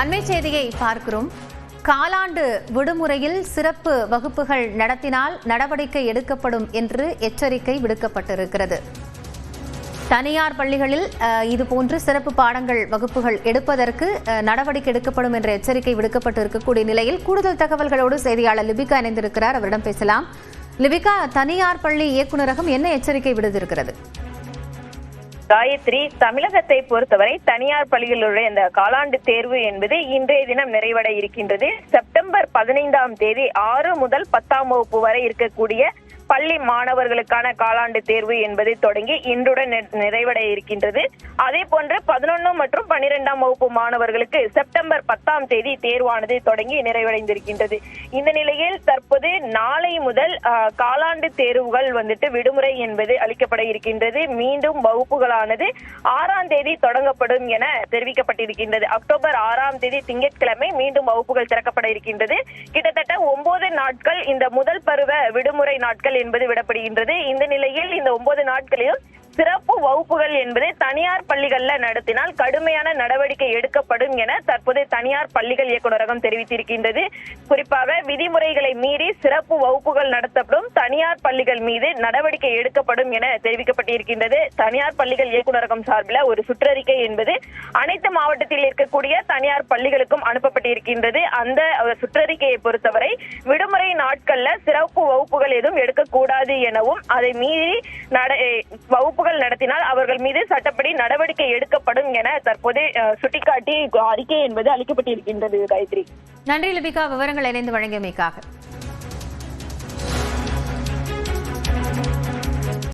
அண்மை செய்தியை பார்க்கிறோம். காலாண்டு விடுமுறையில் சிறப்பு வகுப்புகள் நடத்தினால் நடவடிக்கை எடுக்கப்படும் என்று எச்சரிக்கை விடுக்கப்பட்டிருக்கிறது. தனியார் பள்ளிகளில் இதுபோன்று சிறப்பு பாடங்கள் வகுப்புகள் எடுப்பதற்கு நடவடிக்கை எடுக்கப்படும் என்ற எச்சரிக்கை விடுக்கப்பட்டு இருக்கக்கூடிய நிலையில் கூடுதல் தகவல்களோடு செய்தியாளர் லிபிகா இணைந்திருக்கிறார். அவரிடம் பேசலாம். லிபிகா தனியார் பள்ளி இயக்குநரகம் என்ன எச்சரிக்கை விடுத்திருக்கிறது? காயத்ரி தமிழகத்தை பொறுத்தவரை தனியார் பள்ளிகளுடைய இந்த காலாண்டு தேர்வு என்பது இன்றைய தினம் நிறைவட இருக்கின்றது செப்டம்பர் பதினைந்தாம் தேதி ஆறு முதல் பத்தாம் வகுப்பு வரை இருக்கக்கூடிய பள்ளி மாணவர்களுக்கான காலாண்டு தேர்வு என்பது தொடங்கி இன்றுடன் நிறைவடைய இருக்கின்றது. அதே போன்று பதினொன்று மற்றும் பன்னிரெண்டாம் வகுப்பு மாணவர்களுக்கு செப்டம்பர் பத்தாம் தேதி தேர்வானது தொடங்கி நிறைவடைந்திருக்கின்றது. இந்த நிலையில் தற்போது நாளை முதல் காலாண்டு தேர்வுகள் வந்துட்டு விடுமுறை என்பது அளிக்கப்பட இருக்கின்றது. மீண்டும் வகுப்புகளானது ஆறாம் தேதி தொடங்கப்படும் என தெரிவிக்கப்பட்டிருக்கின்றது. அக்டோபர் ஆறாம் தேதி திங்கட்கிழமை மீண்டும் வகுப்புகள் திறக்கப்பட இருக்கின்றது. கிட்டத்தட்ட ஒன்பது நாட்கள் இந்த முதல் பருவ விடுமுறை நாட்கள் என்பது விடப்படுகின்றது. இந்த நிலையில் இந்த ஒன்பது நாட்களிலும் சிறப்பு வகுப்புகள் என்பது தனியார் பள்ளிகள்ல நடத்தினால் கடுமையான நடவடிக்கை எடுக்கப்படும் என தற்போது தனியார் பள்ளிகள் இயக்குநரகம் தெரிவித்திருக்கின்றது. குறிப்பாக விதிமுறைகளை மீறி சிறப்பு வகுப்புகள் நடத்தப்படும் தனியார் பள்ளிகள் மீது நடவடிக்கை எடுக்கப்படும் என தெரிவிக்கப்பட்டிருக்கின்றது. தனியார் பள்ளிகள் இயக்குநரகம் சார்பில் ஒரு சுற்றறிக்கை என்பது அனைத்து மாவட்டத்தில் இருக்கக்கூடிய தனியார் பள்ளிகளுக்கும் அனுப்பப்பட்டிருக்கின்றது. அந்த சுற்றறிக்கையை பொறுத்தவரை விடுமுறை நாட்கள்ல சிறப்பு வகுப்புகள் எதுவும் எடுக்கக்கூடாது எனவும் அதை மீறி வகுப்புகள் நடத்தினால் அவர்கள் மீது சட்டப்படி நடவடிக்கை எடுக்கப்படும் என தற்போது சுட்டிக்காட்டி அறிக்கை என்பது அளிக்கப்பட்டிருக்கின்றது காயத்ரி. நன்றி லிபிகா. விவரங்கள் இணைந்து வழங்கியமைக்காக.